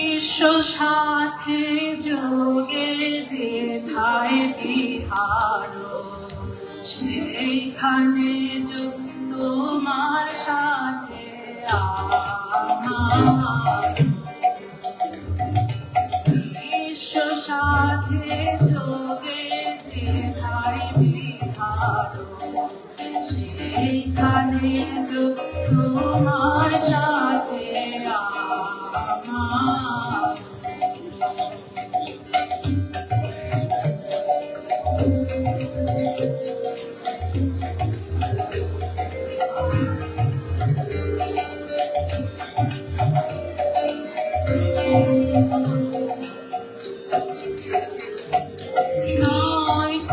এসো সাথে যোগে যে ঠায় বিহার সেইখানে তোমার সাথে আমার น้อยข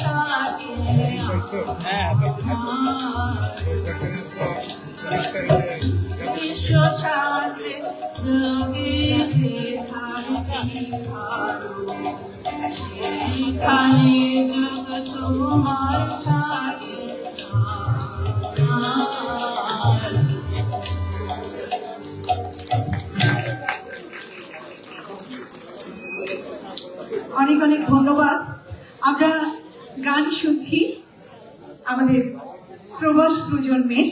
সাথে অনেক অনেক ধন্যবাদ। আমরা গান শুনছি আমাদের প্রবাস প্রজন্মের।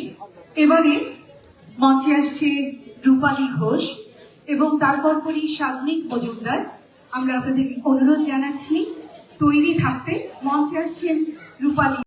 এবারে মঞ্চে আসছে রূপালী ঘোষ এবং তারপর করি সাগ্নিক মজুমদার। আমরা আপনাদের অনুরোধ জানাচ্ছি, তৈরি থাকতে মঞ্চে আসছেন রূপালী